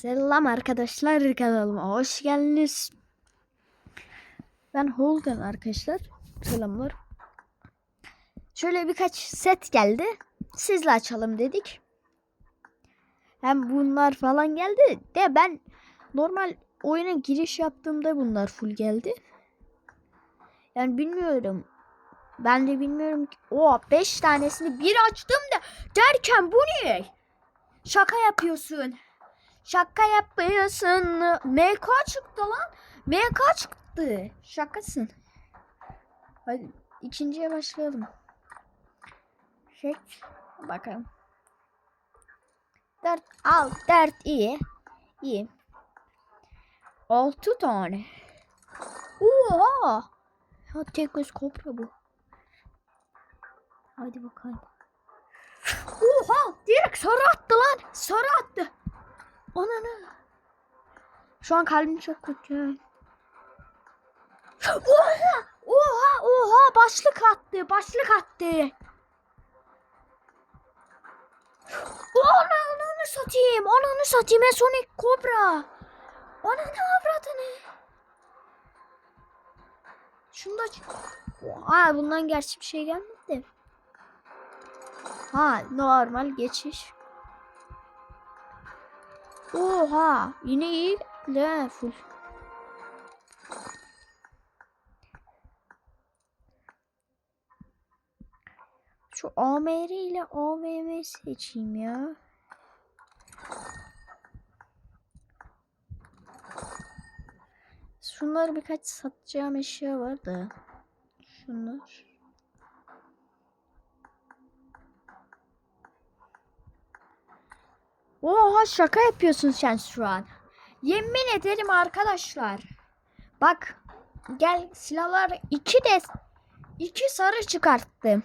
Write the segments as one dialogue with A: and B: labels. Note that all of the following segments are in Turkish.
A: Selam arkadaşlar kanalıma hoş geldiniz. Ben Holden arkadaşlar. Selamlar. Şöyle birkaç set geldi. Sizle açalım dedik. Hem bunlar falan geldi de ben normal oyuna giriş yaptığımda bunlar full geldi. Yani bilmiyorum. Ben de bilmiyorum ki. O 5 tanesini bir açtım da derken bu ne? Şaka yapıyorsun. Şaka yapıyorsun. MK çıktı lan. MK çıktı. Şakasın. Hadi ikinciye başlayalım. Çek. Bakalım. Dört al. Dört iyi. İyi. Altı tane. Oha. Ha tek göz kopya bu. Hadi bakalım. Oha! Direkt sarı attı lan. Sarı attı. Ananı. Şu an kalbim çok kötü. Oha! Oha! Oha! Başlık attı. Başlık attı. Onu ananı satayım. Ananı satayım. En Sonic Cobra. Ananı avradını. Şunda Aa bundan gerçi bir şey gelmedi. Ha normal geçiş. Oha yine iyi de full. Şu AMR ile AVM seçeyim ya. Şunlar birkaç satacağım eşya var da. Şunlar. Oha şaka yapıyorsun sen şu an. Yemin ederim arkadaşlar. Bak gel silahlar iki de iki sarı çıkarttım.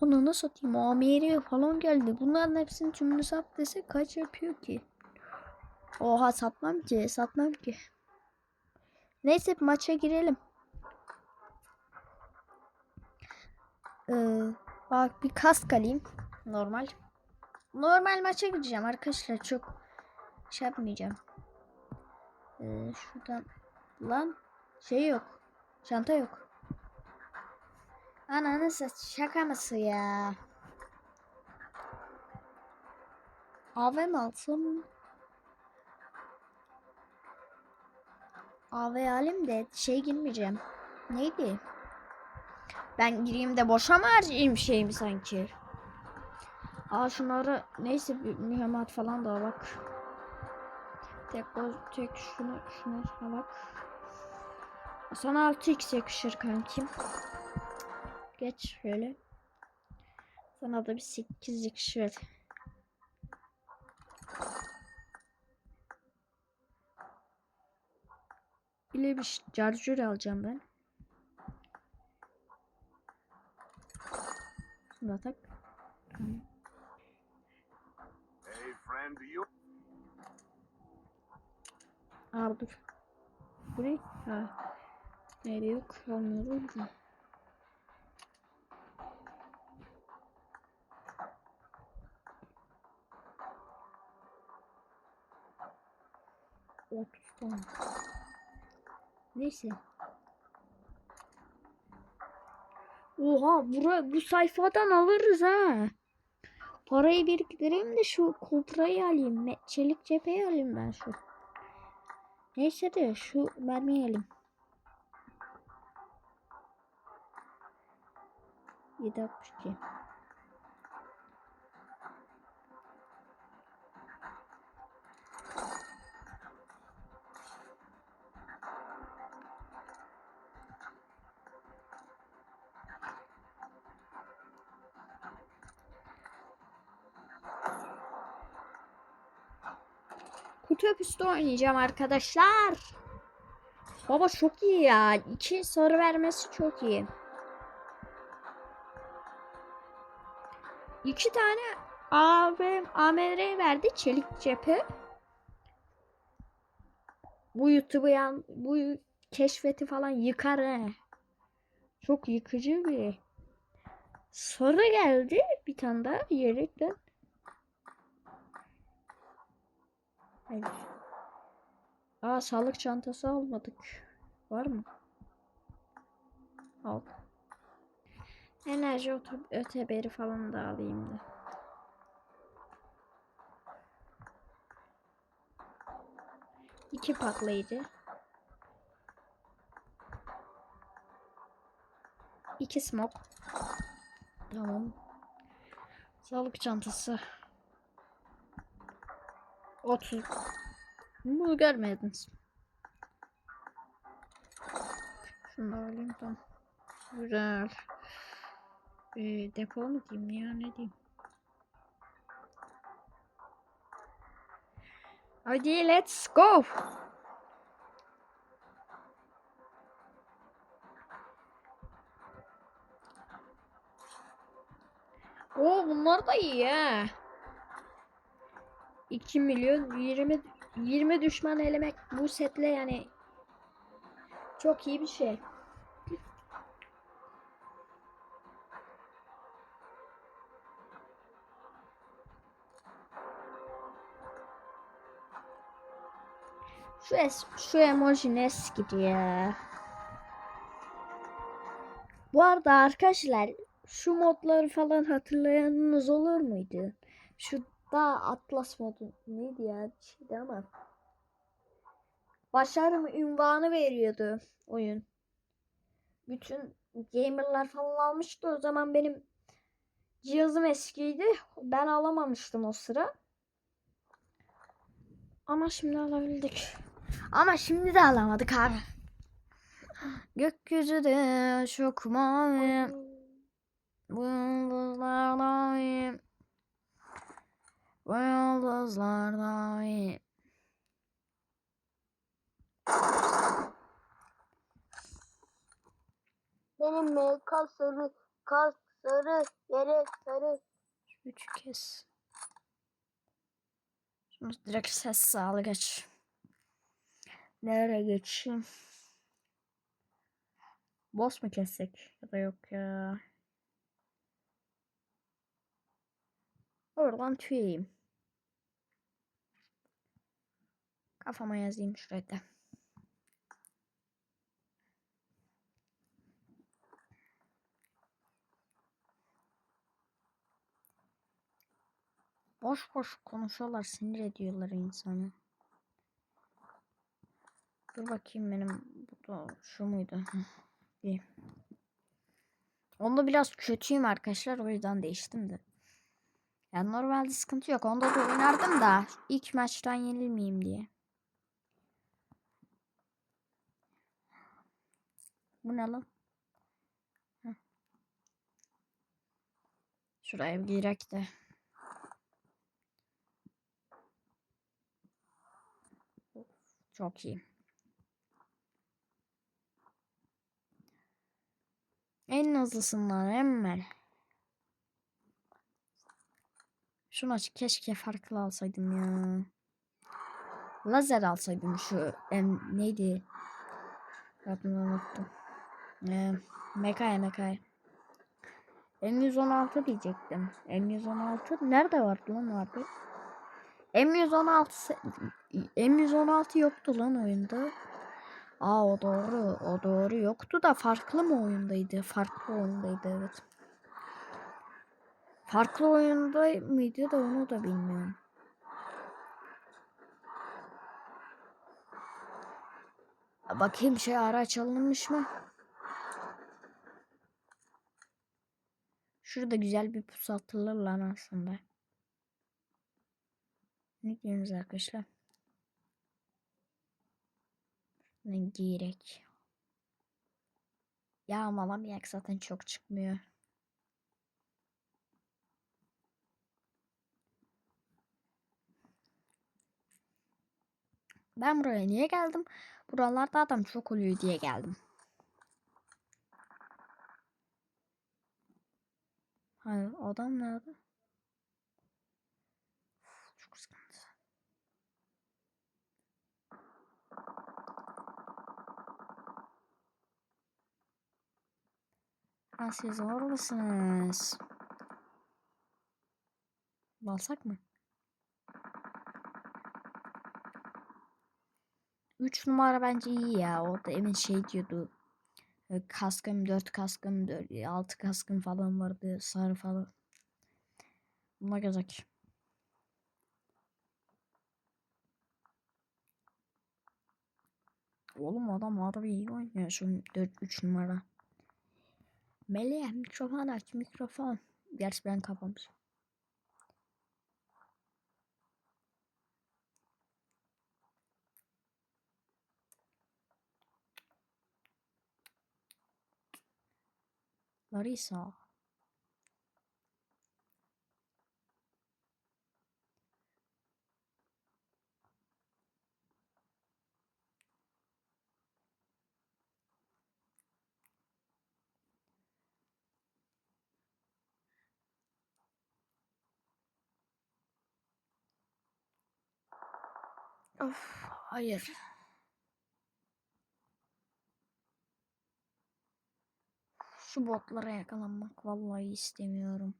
A: Onu nasıl satayım? Amiri falan geldi. Bunların hepsini tümünü sat dese kaç yapıyor ki? Oha satmam ki. Satmam ki. Neyse maça girelim. Ee, bak bir kask alayım. Normal. Normal maça gideceğim arkadaşlar. Çok şey yapmayacağım. Ee, şuradan lan şey yok. Çanta yok. Ananı sat şaka mısı ya? AVM alsam AV alayım de şey girmeyeceğim. Neydi? Ben gireyim de boşa mı harcayayım şeyimi sanki? Aa şunları neyse mühimmat falan da bak. Tek o tek şunu şunu bak. Sana 6x yakışır kankim. Geç şöyle. Sana da bir 8 yakışır. Bile bir charger alacağım ben. Şunu da tak. Tamam.
B: Do you
A: Aa dur. Bu ne? Ha. Nerede yok? Onları buldum. Otuz tane. Neyse. Oha bura, bu sayfadan alırız ha. Parayı biriktireyim de şu koprayı alayım. Çelik cepheyi alayım ben şu. Neyse de şu mermiyi alayım. 762. Öpüstü oynayacağım arkadaşlar. Baba çok iyi ya. İki sarı vermesi çok iyi. İki tane AVM, AMR verdi. Çelik cephe. Bu YouTube'u yan, bu keşfeti falan yıkar he. Çok yıkıcı bir. Sarı geldi. Bir tane daha yelekten. Hayır. Aa sağlık çantası almadık. Var mı? Al. Enerji öte- öteberi falan da alayım da. İki patlayıcı. İki smoke. Tamam. Sağlık çantası. 30. Bunu görmediniz. Şunu da alayım tamam. Güzel. Ee, depo mu diyeyim ya ne diyeyim. Hadi let's go. Oo bunlar da iyi ha. 2 milyon 20 20 düşman elemek bu setle yani çok iyi bir şey. Şu es şu emoji ne eskidi ya. Bu arada arkadaşlar şu modları falan hatırlayanınız olur muydu? Şu da Atlas modu neydi ya bir şeydi ama. Başarım ünvanı veriyordu oyun. Bütün gamerlar falan almıştı. O zaman benim cihazım eskiydi. Ben alamamıştım o sıra. Ama şimdi alabildik. Ama şimdi de alamadık abi. Gökyüzü de çok mavi. Bu Bu yıldızlar mavi.
B: Benim mi? Kas sarı, kas sarı, yere sarı.
A: Üç kez. Şimdi direkt ses sağlı geç. Nereye geçeyim? Boss mu kessek? Ya da yok ya. Oradan tüyeyim. Kafama yazayım şuraya da. Boş boş konuşuyorlar, sinir ediyorlar insanı. Dur bakayım benim bu da şu muydu? İyi. Onda biraz kötüyüm arkadaşlar o yüzden değiştim de. Yani normalde sıkıntı yok. Onda da oynardım da ilk maçtan yenilmeyeyim diye. Bu ne? Heh. Şuraya bir girek de. Çok iyi. En hızlısından hemen. Şunu aç keşke farklı alsaydım ya. Lazer alsaydım şu em, neydi? Adını unuttum. Ee, Mekay Mekay. M116 diyecektim. M116 nerede vardı lan abi? M116 se- M116 yoktu lan oyunda. Aa o doğru. O doğru yoktu da farklı mı oyundaydı? Farklı oyundaydı evet. Farklı oyunda mıydı da onu da bilmiyorum. Bakayım şey araç alınmış mı? Şurada güzel bir pusu atılır lan aslında. Ne diyorsunuz arkadaşlar? Ne gerek? Yağmalamayak zaten çok çıkmıyor. Ben buraya niye geldim? Buralarda adam çok oluyor diye geldim. Hayır adam nerede? Çok sıkıntı. Ha siz oradasınız. Balsak mı? 3 numara bence iyi ya. Orada Emin şey diyordu. Kaskım 4 kaskım 6 kaskım falan vardı. Sarı falan. Buna gözük. Oğlum adam harbi iyi oynuyor şu 4 3 numara. Melih mikrofon aç mikrofon. Gerçi ben kapamışım. Larissa. Of, hayır. Şu botlara yakalanmak vallahi istemiyorum.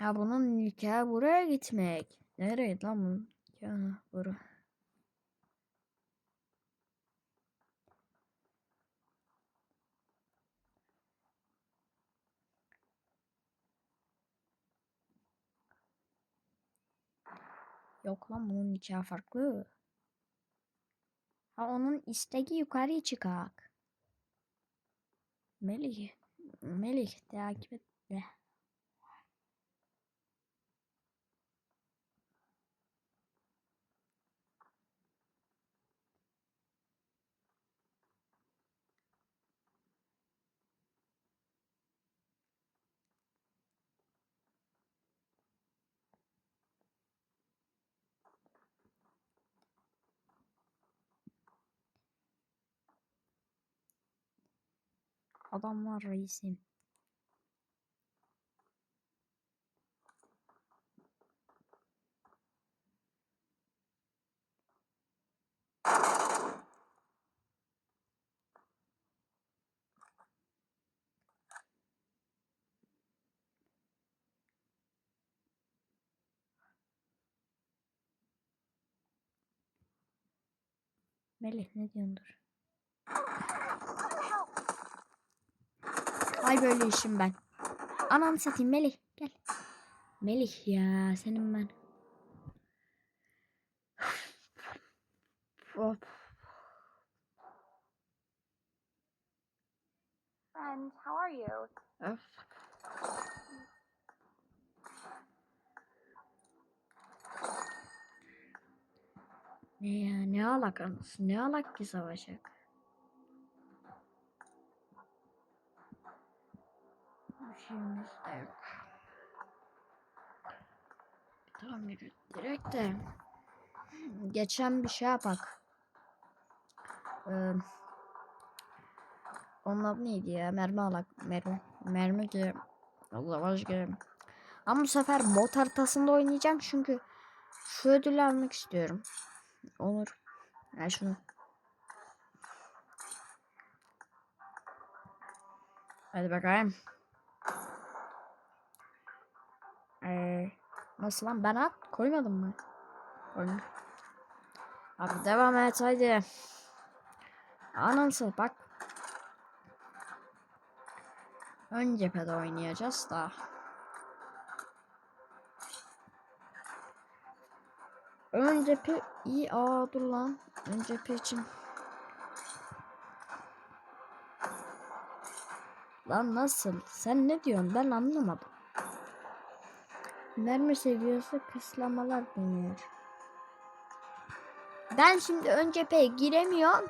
A: Ya bunun nikahı buraya gitmek. Nereye lan bunun nikahı? Bura. Yok lan bunun nikahı farklı. Ha onun isteki yukarı çıkak. Melih. Melih takip et de. Adam var reisim. Melih ne diyordur? Ay böyle işim ben. Ananı satayım Melih gel. Melih ya senin ben. Of.
B: Friend, how are you?
A: Of. Ne ya ne alakamız ne alak ki savaşak. Bir şeyimiz de yok. Yürü direkt de. Geçen bir şey yapak. Ee, onun adı neydi ya? Mermi alak. Mermi. Mermi ki. Savaş ki. Ama bu sefer bot haritasında oynayacağım çünkü şu ödülü almak istiyorum. Olur. Ya şunu. Hadi bakayım. Ee, nasıl lan? Ben at koymadım mı? Koydum. Abi devam et haydi. Anansı bak. Ön cephede oynayacağız da. Ön cephe iyi. Aa dur lan. Ön cephe için. Lan nasıl? Sen ne diyorsun? Ben anlamadım. Mermi seviyesi kıslamalar deniyor. Ben şimdi ön cepheye giremiyorum.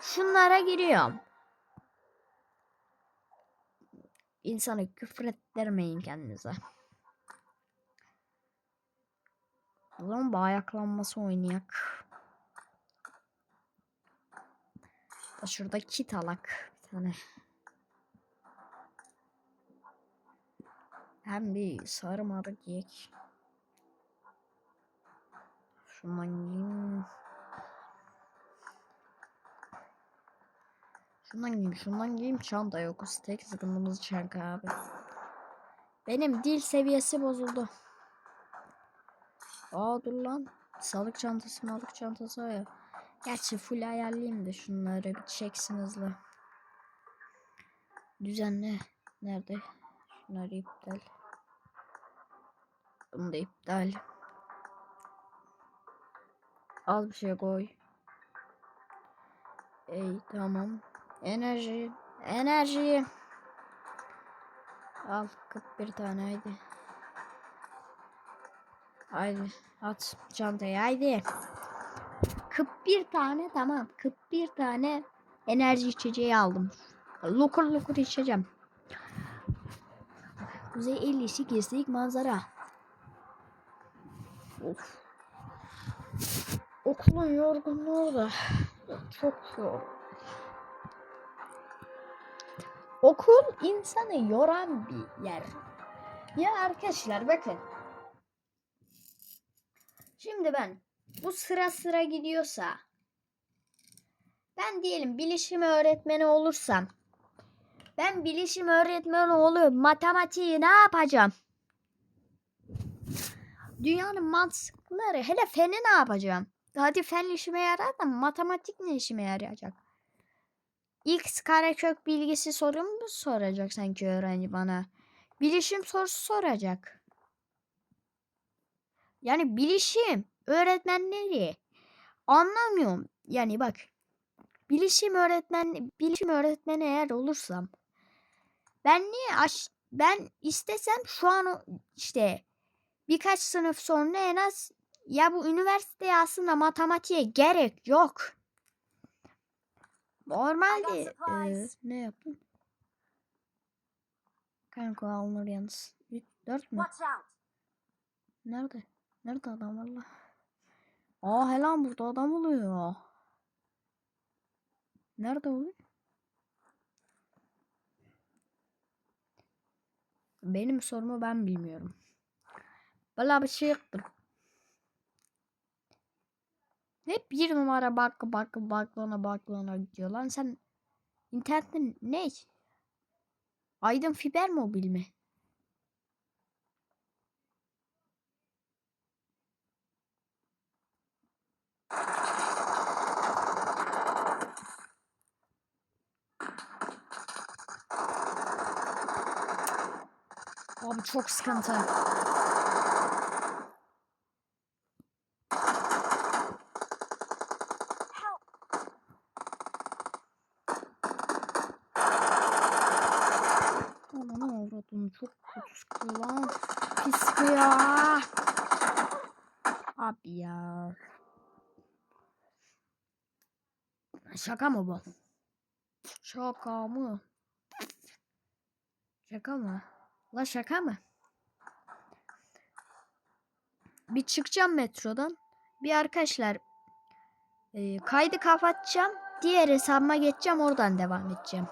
A: Şunlara giriyorum. İnsanı küfür ettirmeyin kendinize. O zaman bu ayaklanması oynayak. Da Şurada kit alak bir tane. Hem bir sarı marı giyek. Şundan giyeyim. Şundan giyeyim, şundan giyeyim. Çanta yok. Tek sıkıntımız çanta abi. Benim dil seviyesi bozuldu. Aa dur lan. Sağlık çantası, malık çantası ya. Gerçi full ayarlayayım da şunları bir çeksin hızlı. Düzenle. Nerede? Şunları iptal. Bunu da iptal. Az bir şey koy. Ey tamam. Enerji. Enerji. Al 41 tane haydi. Haydi at çantayı haydi. 41 tane tamam. 41 tane enerji içeceği aldım. Lokur lokur içeceğim. Kuzey 50'si kestik manzara. Of. Okulun yorgunluğu da çok zor. Okul insanı yoran bir yer. Ya arkadaşlar bakın. Şimdi ben bu sıra sıra gidiyorsa ben diyelim bilişim öğretmeni olursam ben bilişim öğretmeni olup matematiği ne yapacağım? Dünyanın mantıkları hele feni ne yapacağım? Hadi fen işime yarar da matematik ne işime yarayacak? X karekök bilgisi soru mu soracak sanki öğrenci bana? Bilişim sorusu soracak. Yani bilişim öğretmenleri anlamıyorum. Yani bak bilişim öğretmen bilişim öğretmeni eğer olursam ben niye aş ben istesem şu an işte birkaç sınıf sonra en az ya bu üniversiteye aslında matematiğe gerek yok. Normalde e, ne yaptın? Kanka alınır yalnız. 4 mü? Nerede? Nerede adam valla? Aa helan burada adam oluyor. Nerede oluyor? Benim sorumu ben bilmiyorum. Valla bir şey yoktur. Hep bir numara bak bak baklana baklana gidiyor lan sen internetin ne? Aydın fiber mobil mi? Abi çok sıkıntı.
C: Help!
A: Ananı avradım çok kötü sıkıyor lan. Pis sıkıyor. Abi ya. Şaka mı bu? Şaka mı? Şaka mı? La şaka mı? Bir çıkacağım metrodan. Bir arkadaşlar e, kaydı kapatacağım. Diğer hesabıma geçeceğim oradan devam edeceğim.